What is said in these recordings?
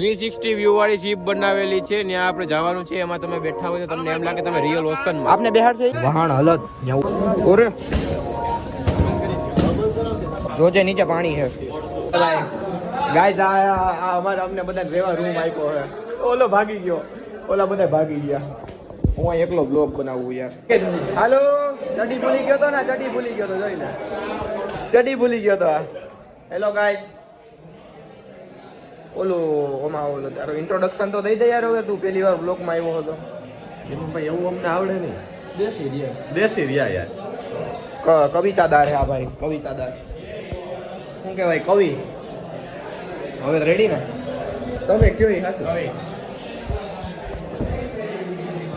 Three sixty view વાળી ship બનાવેલી છે ને આપણે જવાનું છે એમાં તમે બેઠા હોય તો તમને એમ લાગે તમે રિયલ ઓશન આપને બિહાર છે? વહાણ હલત ઓરે. જોજે નીચે પાણી છે. ગાઈસ આ આ- આ અમારે અમને બધા રેવા રૂમ આપ્યો છે ઓલો ભાગી ગયો. ઓલા બધા ભાગી ગયા. હું અહીં એકલો બ્લોગ બનાવું યાર. હાલો? ચડી ભૂલી ગયો તો ને? ચડી ભૂલી ગયો તો જોઈ ને ચડી ભૂલી ગયો તો આ. હેલો ગાઈસ ઓલું ઓમાં ઓલું તારો ઇન્ટ્રોડક્શન તો દઈ દે યાર હવે તું પહેલી વાર બ્લોકમાં આવ્યો હતો. ભાઈ એવું અમને આવડે નહીં. દેશી રિયા. દેશી રિયા યાર. ક- કવિતાદાર હે આ ભાઈ કવિતાદાર શું કહેવાય કવિ? હવે રેડી ને? તમે કયો એ કવિ.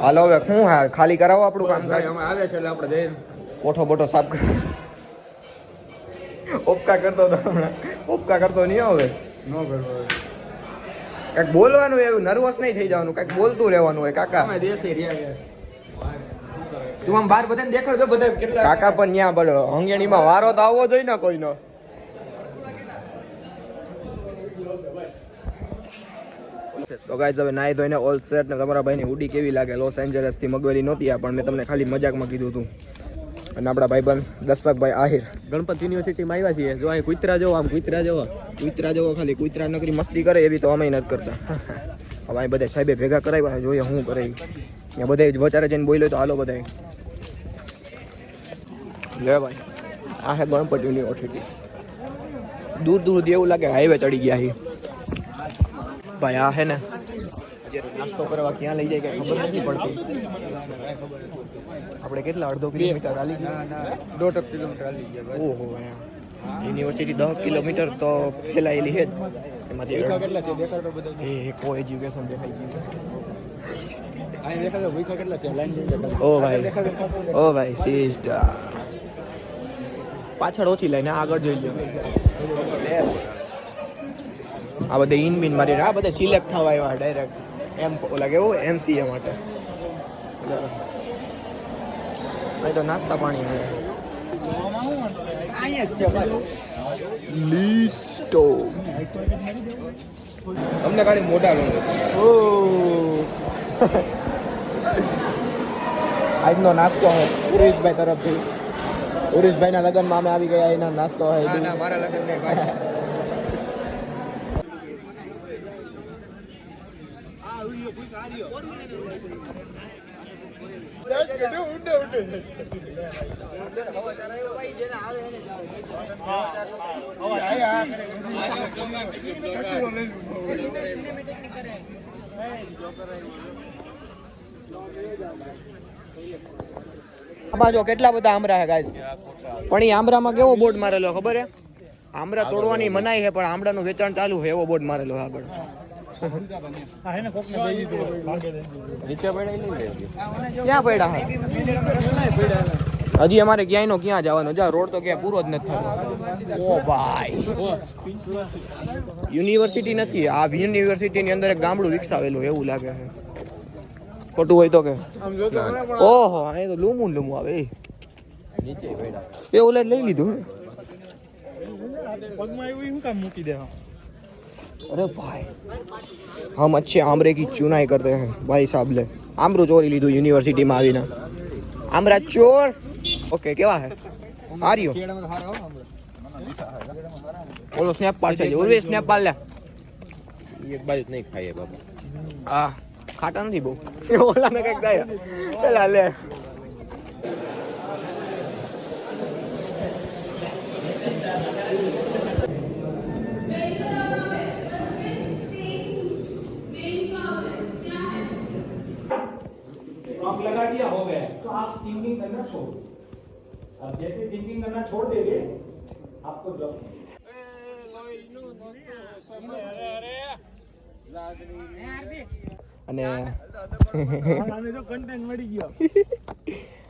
હાલો હવે શું હા ખાલી કરાવો આપણું કામ ભાઈ અમે આવે છે એટલે આપણે જઈને કોઠો બોઠો સાફ કર. ઓપકા કરતો તો હમણાં. ઓપકા કરતો નહીં હવે નો કરવો કંઈક બોલવાનું એવું નર્વસ નહીં થઈ જવાનું કંઈક બોલતું રહેવાનું હોય કાકા. તું આમ બહાર બધાને દેખાડજો બધા કેટલા કાકા પણ ત્યાં બળ હંગેણીમાં વારો તો આવવો જોઈએ ને કોઈનો. તો ગાઈઝ હવે નાઈ ધોઈને ઓલ સેટ ને તમારા ભાઈની ઉડી કેવી લાગે? લોસ એન્જલસથી મગવેલી નહોતી આ પણ મેં તમને ખાલી મજાકમાં કીધું હતું. અને આપણા ભાઈબંધ દર્શકભાઈ આહિર. ગણપત યુનિવર્સિટીમાં આવ્યા છીએ. જો અહીં કુતરા જો આમ કુતરા જો કુતરા જવો ખાલી કુતરા નકરી મસ્તી કરે એવી તો અમે નથી કરતા. હવે અહીં બધા સાહેબે ભેગા કરાવ્યા જોઈએ શું કરે એ ત્યાં બધા વચારે જઈને બોલ્યો તો હાલો બધા લે ભાઈ આ છે ગણપત યુનિવર્સિટી દૂર દૂર સુધી એવું લાગે હાઈવે ચડી ગયા છે ભાઈ આ છે ને નાસ્તો કરવા ક્યાં લઈ જાય કે ખબર નથી પડતી. આપણે કેટલા અડધો કિલોમીટર હાલી દોઢ કિલોમીટર હાલી ગયા ઓહો યુનિવર્સિટી દસ કિલોમીટર તો ફેલાયેલી છે એમાંથી કેટલા છે? દેખાડો બધા એ કો એજ્યુકેશન દેખાઈ ગયું. ઓ ભાઈ ઓ ભાઈ સિસ્ટર. પાછળ ઓછી લાઈને આગળ જોઈ લો. આ બધા ઇન બિન મારી આ બધા સિલેક્ટ થવા આવ્યા ડાયરેક્ટ એમ ઓલા કેવું એમસીએ માટે. અહીં તો નાસ્તા પાણી મળે લીસ્ટો તમને ખાલી મોટા લોન ઓ. આજનો નાસ્તો હે ઉરેશભાઈ તરફથી. ઉરેશભાઈના લગ્નમાં અમે આવી ગયા એના નાસ્તો હે મારા લગ્ન નહીં ભાઈ આમાં જો કેટલા બધા આમરા છે ગાઈસ પણ એ આમરામાં કેવો બોર્ડ મારેલો ખબર હે? આમરા તોડવાની મનાઈ છે પણ આમળાનું વેચાણ ચાલુ છે એવો બોર્ડ મારેલો આગળ. ક્યાં પડ્યા હજી અમારે ક્યાંય નો ક્યાં જવાનો? જા રોડ તો ક્યાં પૂરો જ નથી થતો. ઓ ભાઈ. યુનિવર્સિટી નથી. આ યુનિવર્સિટી ની અંદર એક ગામડું વિકસાવેલું એવું લાગે છે. ખોટું હોય તો કે. ઓહો અહીં તો લૂમું લૂમું આવે એ. નીચે પડ્યા એ ઓલે લઈ લીધું હે. અરે ભાઈ હમ અચ્છે આમરે કી ચુનાઈ કરતે હે ભાઈ સાહેબ લે આમરું ચોરી લીધું યુનિવર્સિટીમાં આવીને આમરા ચોર ઓકે કેવા હે હાર્યો બોલો સ્નેપ પાડ છે ઉર્વે સ્નેપ પાડ લે એક બાજુ નહીં ખાઈએ બાબા આ ખાટા નથી બહુ ઓલા ને કઈક થાય પેલા લે आप थिंकिंग करना छोड़ दो अब जैसे थिंकिंग करना छोड़ देंगे आपको जॉब અને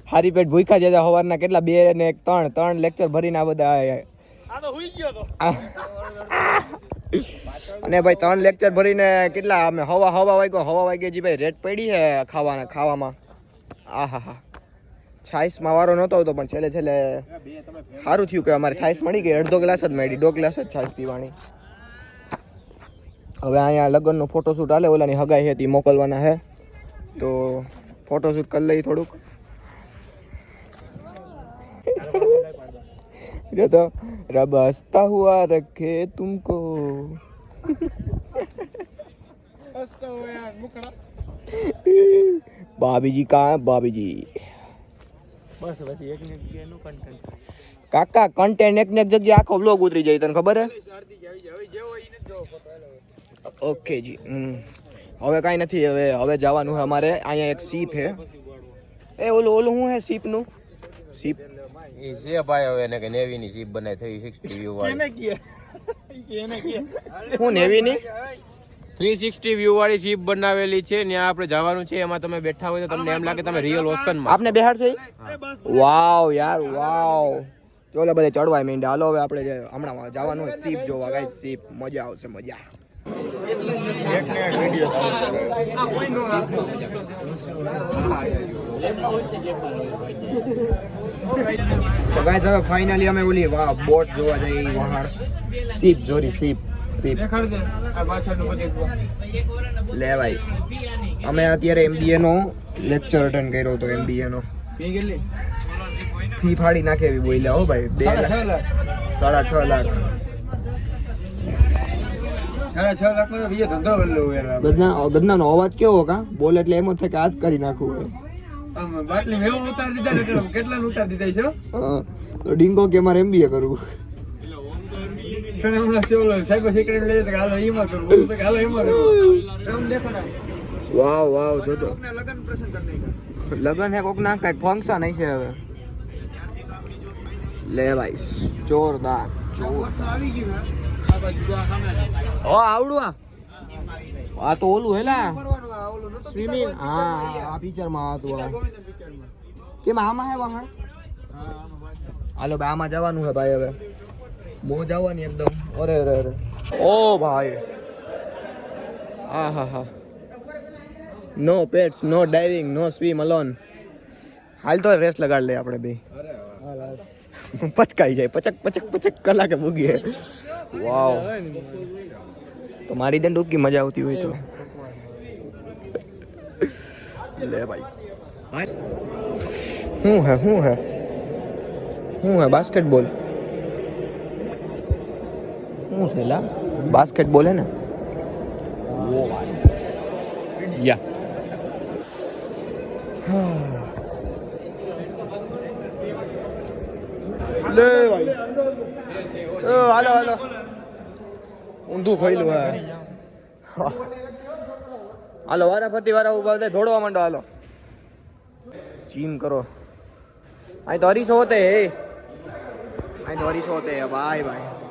હારી પેટ ભૂખ્યા જતા સવારના કેટલા બે ને એક ત્રણ ત્રણ લેક્ચર ભરીને આ બધા આ- અને ભાઈ ત્રણ લેક્ચર ભરીને કેટલા અમે હવા હવા વાગ્યો હવા વાગે જી ભાઈ રેટ પડી છે ખાવાના ખાવામાં આ હા હા છાઈસમાં વારો નહોતો આવતો પણ છેલ્લે છેલ્લે સારું થયું કે અમારે છાઈસ મળી ગઈ. અડધો ગ્લાસ જ મળી દો ગ્લાસ જ છાઈસ પીવાની. હવે અહીંયા લગ્નનો ફોટોશૂટ હાલે ઓલાની હગાઈ હતી મોકલવાના હે. તો ફોટોશૂટ કરી લઈ થોડુંક. જો તો રબ હસતા હુઆ રખે તુમકો. ભાભીજી કા ભાભીજી બસ પછી એક ને એનું કન્ટેન્ટ કાકા કન્ટેન્ટ એક ને એક જગ્યાએ આખો બ્લોગ ઉતરી જાય તને ખબર હે? ઓકે જી. હવે કાંઈ નથી હવે હવે જવાનું છે અમારે. અહીંયા એક સીપ હે એ ઓલું ઓલું શું હે સીપનું સીપ એ છે ભાઈ હવે એને કે નેવીની સીપ બનાવી થઈ સિક્સટી વ્યૂ વાળી. હું નેવીની? થ્રી સિક્સટી વ્યૂ વાળી શીપ બનાવેલી છે ને આપણે જવાનું છે એમાં તમે બેઠા હોય તો તમને એમ લાગે તમે રિયલ ઓશનમાં આપને બેહાડશે ઈ? વાવ યાર વાવ. ચોલે બધે ચડવાય માંડ્યા હાલો હવે આપણે હમણાં જવાનું હોય સીપ જોવા ગાય સીપ મજા આવશે મજા. તો ગાઈસ હવે ફાઇનલી અમે ઓલી વાહ બોટ જોવા જઈ વહાણ સીપ જોરી સીપ લે ભાઈ. અમે અત્યારે એમબીએ નો લેક્ચર અટેન્ડ કર્યો હતો એમબીએ નો. ફી ફાડી નાખે એવી બોલ્યા હો ભાઈ. બે લાખ. સાડા છ લાખ. ગદના ગદનાનો અવાજ કેવો કા? બોલ એટલે એમ જ થાય કે કરી તો ડીંગો કે મારે એમબીએ કરવું. વાવ વાવ જોજો લગન હે કોક ના કઈ ફંક્શન હશે હવે. લે ભાઈ જોરદાર જોરદાર ઓ આવડું આ. આ તો ઓલું હેલા સ્વિમિંગ હા આ પિક્ચરમાં હતું આ. કેમ આમાં હે વહાણ. હાલો ભાઈ આમાં જવાનું હે ભાઈ હવે. મોજ આવવાની એકદમ અરે અરે અરે. ઓ ભાઈ. હા હા. હા no pets no diving no swim alone હાલ તો રેસ લગાડ લે આપણે બે. પચકાઈ જાય, પચક પચક પચક કલાકે મૂકીએ વાવ તો મારી દે ડૂબકી મજા આવતી હોય તો. લે ભાઈ. શું હે શું હે? શું હે, બાસ્કેટબોલ? શું છે લા? બાસ્કેટબોલ હે ને? યા. લે ભાઈ. એ હાલો હાલો. ઊંધું ખોઈલું હે. હાલો વારા ફરતી વારા ઊભા થાય દોડવા માંડો હાલો. ચીમ કરો. અહીં તો અરીસો હોતે હે. અહીં તો અરીસો હોતે હે ભાઈ ભાઈ.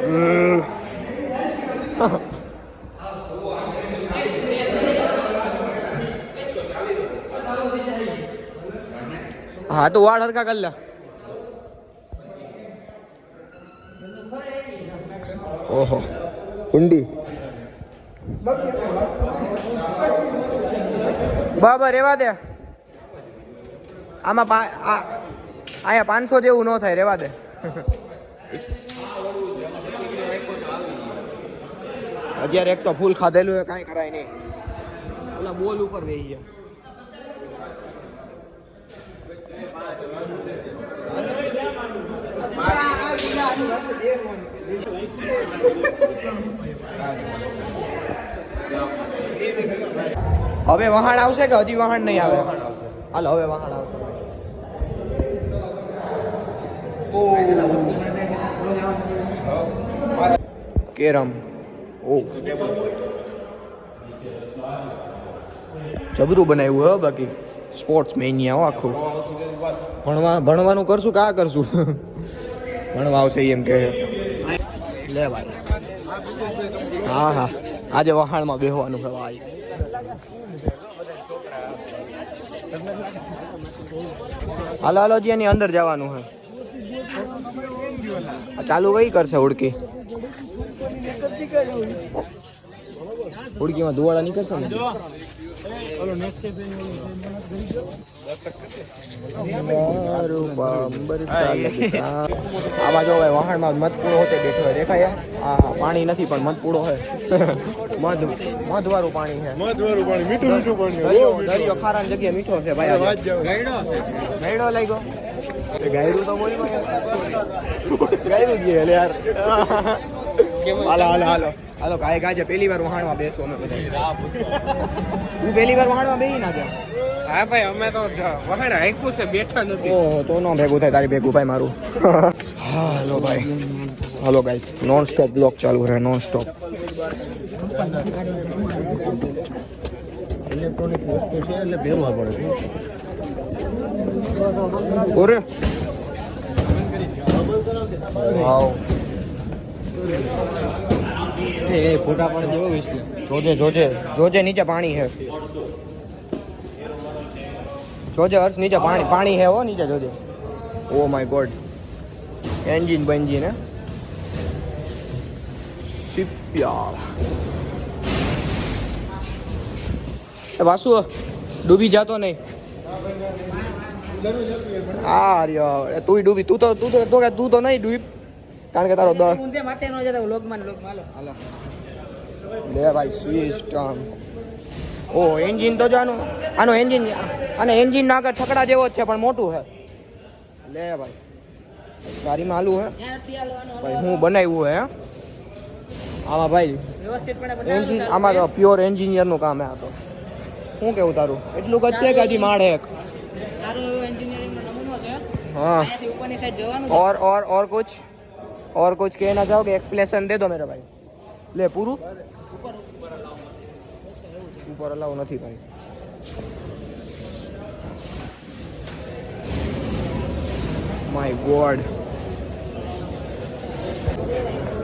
હા, તો વાળ હરખા કરી લે. ઓહો ઊંડી બરાબર રેવા દે. આમાં અહીંયા પાંચસો જેવું ન થાય, રેવા દે. અત્યારે એક તો ફૂલ ખાધેલું હોય કાંઈ કરાય નહીં. ઓલા બોલ ઉપર બેસી ગયા. હવે વહાણ આવશે કે હજી વહાણ નહીં આવે? હાલ હવે વહાણ આવશે. કેરમ. જબરું બનાવ્યું, હો, બાકી સ્પોર્ટ્સ મેનિયા હો આખું. ભણવા, ભણવાનું કરશું કા કરશું? ભણવા આવશે એમ કે લે ભાઈ. હા હા. આજે વહાણમાં બેહવાનું છે ભાઈ હાલો હાલો જી એની અંદર જવાનું છે ચાલુ કઈ કરશે ઉડકી ઉડકીમાં ધુવાળા નીકળશે ને? આમાં જો ભાઈ વહાણમાં મધપૂડો હોતે બેઠો હોય દેખાય આ પાણી નથી પણ મધપૂડો હોય. મધ મધવાળું પાણી છે. પાણી મીઠું મીઠું પાણી દરિયો ખારા જગ્યા મીઠો છે ભાઈ. ગયડો લાગ્યો એ ગાયરું તો બોલ ગાયરું જ લે યાર હાલો હાલો હાલો હાલો ગાય ગાજે પહેલી વાર વહાણમાં બેસો અમે બધા તું પહેલી વાર વહાણમાં બેહી ના ગયા હા ભાઈ અમે તો વહાણ હાઈકું છે બેઠા નથી ઓહો તો નો ભેગું થાય તારી ભેગું ભાઈ મારું હાલો ભાઈ hello guys non stop block ચાલુ રહે નોન સ્ટોપ ઇલેક્ટ્રોનિક વસ્તુ છે એટલે પહેરવા પડે ઓરે. વાવ. એ ફોટા પણ જેવો વિષ્ણુ. જોજે જોજે. જોજે નીચે પાણી છે જોજે હર્ષ નીચે પાણી પાણી છે હો નીચે જોજે. ઓ માય ગોડ એન્જિન બંજીન હે શિપયાર્ડ એ વાસુ ડૂબી જાતો નહીં. હા એ તુંય ડૂબી. તું તો તું તો તો કે તું તો નહીં ડૂબ. કારણ કે તારો દર લે ભાઈ સિસ્ટમ ઓ એન્જિન તો જાનું આનો એન્જિન અને એન્જિન ના આગળ છકડા જેવો જ છે પણ મોટું છે. લે ભાઈ. ગાડીમાં આલુ હે. ભાઈ હું બનાવ્યું હે હે? આમાં ભાઈ એન્જિન આમાં તો પ્યોર એન્જિનિયરનું કામ હે આ તો. શું કેવું તારું? એટલું જ છે કે હજી માડે એક? સારું એન્જિનિયરિંગ નો નમૂનો છે? હા. ઉપરની સાઈડ જવાનું ઓર ઓર ઓર કુછ? ઓર કુછ કહેના ચાહો કે એક્સપ્લેનેશન દે દો મેરા ભાઈ. લે પૂરું? ઉપર ઉપર નથી. ભાઈ. માય ગોડ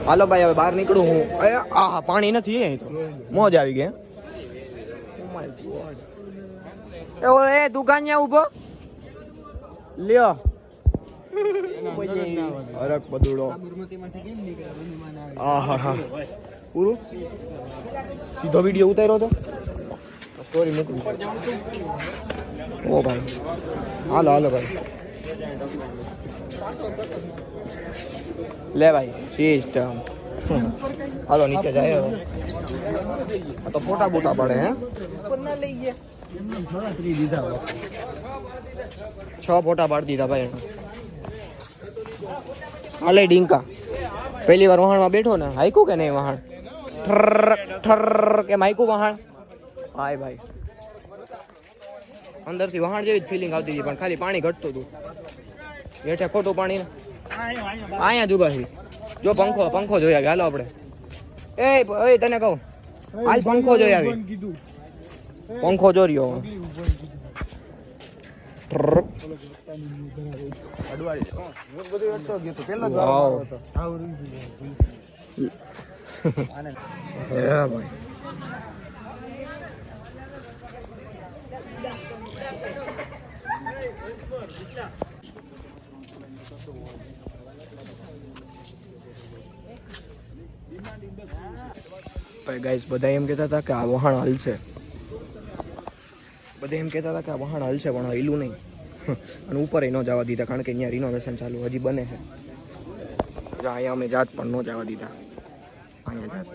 હાલો ભાઈ હવે બહાર નીકળું હું. આ પાણી નથી અહીં તો. મોજ આવી ગઈ એ ઓ એ દુકાનિયા ઊભો લ્યો અરક બદુડો આહા હા પૂરું સીધો વીડિયો ઉતાર્યો તો સ્ટોરી મૂકવી ઓ ભાઈ હાલો હાલો ભાઈ લે ભાઈ સિસ્ટમ હાલો નીચે જાય હવે આ તો ફોટા બોટા પડે હે છ ફોટા પાડી દીધા ભાઈ હાલે ડીંકા. પહેલી વાર વહાણમાં બેઠો ને હાઈકું કે નહીં વહાણ? ઠર ઠર કે હાઈકું વહાણ? હાય ભાઈ. અંદરથી વહાણ જેવી જ ફિલિંગ આવતી હતી, પણ ખાલી પાણી ઘટતું હતું. હેઠે ખોટું પાણી અહીંયા જ છે જો પંખો પંખો જોઈ આવી. હાલો આપણે. એ, તને કહું. હાલ પંખો જોઈ આવી. પંખો જો રહ્યો ઠર. વાવ. હે ભાઈ ભાઈ ગાઈસ બધા એમ કહેતા હતા કે આ વહાણ હલશે બધા એમ કહેતા હતા કે આ વહાણ હલશે પણ હલ્યું નહીં. અને ઉપર ન જવા દીધા કારણ કે અહીંયા રિનોવેશન ચાલુ હજી બને છે. જો અહીંયા અમે જાત પણ ન જવા દીધા. અહીંયા જાત.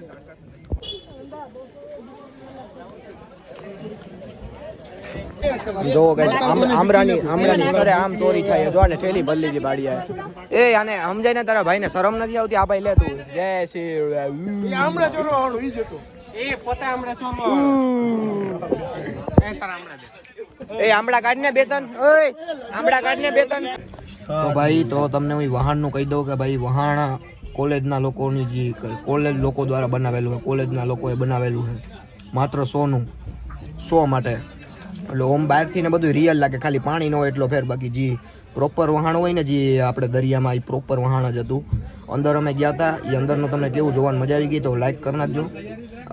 જો ગાઈસ આમરાની આમરાની કરે આમ ચોરી થાય. જો ને થેલી ભરી લીધી બાડિયા એ આને સમજાય ને તારા ભાઈને શરમ નથી આવતી? આ ભાઈ લે તું. જય શ્રી આમળા ચોરવાનું ઈ જ એ પોતે હમણાં ચોરવા એ આમળા તો ભાઈ, તો તમને હું વહાણનું કહી દઉં કે ભાઈ, વહાણ કોલેજના લોકોની જે કોલેજ લોકો દ્વારા બનાવેલું હોય, કોલેજના લોકોએ બનાવેલું છે માત્ર સોનું, સો માટે. એટલે ઓમ બહારથી ને બધું રિયલ લાગે, ખાલી પાણી ન હોય એટલો ફેર, બાકી જે પ્રોપર વહાણ હોય ને જે આપણે દરિયામાં એ પ્રોપર વહાણ જ હતું. અંદર અમે ગયા હતા એ અંદરનું તમને કેવું જોવાની મજા આવી ગઈ, તો લાઈક કરી નાખજો.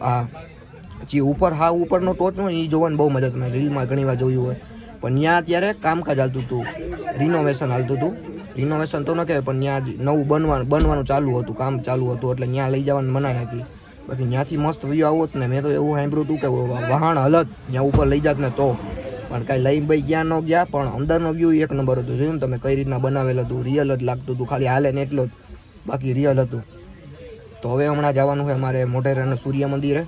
હા. જે ઉપર હા, ઉપરનો ટોચ હોય એ જોવાની બહુ મજા તમે રીલમાં ઘણી વાર જોયું હોય. પણ ત્યાં અત્યારે કામકાજ હાલતું હતું. રિનોવેશન હાલતું હતું. રિનોવેશન તો ન કહેવાય, પણ ત્યાં નવું બનવાનું બનવાનું ચાલુ હતું, કામ ચાલુ હતું, એટલે ત્યાં લઈ જવાની મનાઈ હતી બાકી ત્યાંથી મસ્ત વ્યૂ આવોત ને, મેં તો એવું સાંભળ્યું હતું કે વહાણ હલત ત્યાં ઉપર લઈ જાત ને તો. પણ કાંઈ લઈ ભાઈ ગયા ન ગયા, પણ અંદરનો વ્યૂ એક નંબર હતો. જોયું ને તમે કઈ રીતના બનાવેલ હતું. રિયલ જ લાગતું હતું. ખાલી હાલે ને એટલો જ. બાકી રિયલ હતું. તો હવે હમણાં જવાનું છે અમારે મોઢેરાના સૂર્ય મંદિરે.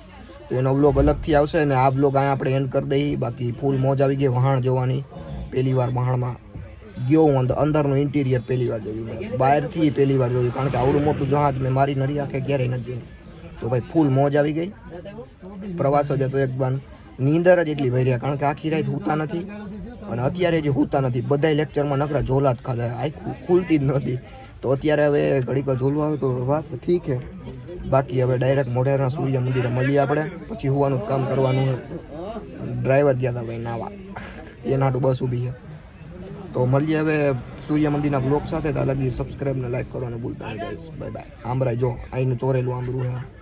તો એનો બ્લોગ અલગથી આવશે અને આ બ્લોગ અહીંયા આપણે એન્ડ કરી દઈએ. બાકી ફૂલ મોજ આવી ગઈ વહાણ જોવાની. પહેલી વાર વહાણમાં ગયો હું અંદર. અંદરનું ઇન્ટિરિયર પહેલી વાર જોયું મેં. બહારથી પહેલી વાર જોયું. કારણ કે આવડું મોટું જહાજ મેં મારી નરી આંખે ક્યારેય નથી જોયું. તો ભાઈ ફૂલ મોજ આવી ગઈ. પ્રવાસ જ હતો એકદમ નીંદર જ એટલી ભર્યા કારણ કે આખી રાત હોતા નથી. અને અત્યારે જે હોતા નથી. બધાય લેક્ચરમાં નકરા ઝોલા જ ખાધા. આખું ખુલતી જ નહોતી. તો અત્યારે હવે ઘડીક ઝોલવા આવે તો વાત ઠીક છે. બાકી હવે ડાયરેક્ટ મોઢેરા સૂર્ય મંદિરે મળીએ આપણે. પછી હોવાનું કામ કરવાનું ડ્રાઈવર ગયા હતા ભાઈ નાવા. એના હાટું બસ ઊભી છે. તો મળીએ હવે સૂર્ય મંદિરના બ્લોગ સાથે. તો અલગ સબસ્ક્રાઈબ ને લાઈક કરવાનું ભૂલતા નહીં ગાઈસ બાય બાય આંબરાય જો અહીંનું ચોરેલું આંબરું છે.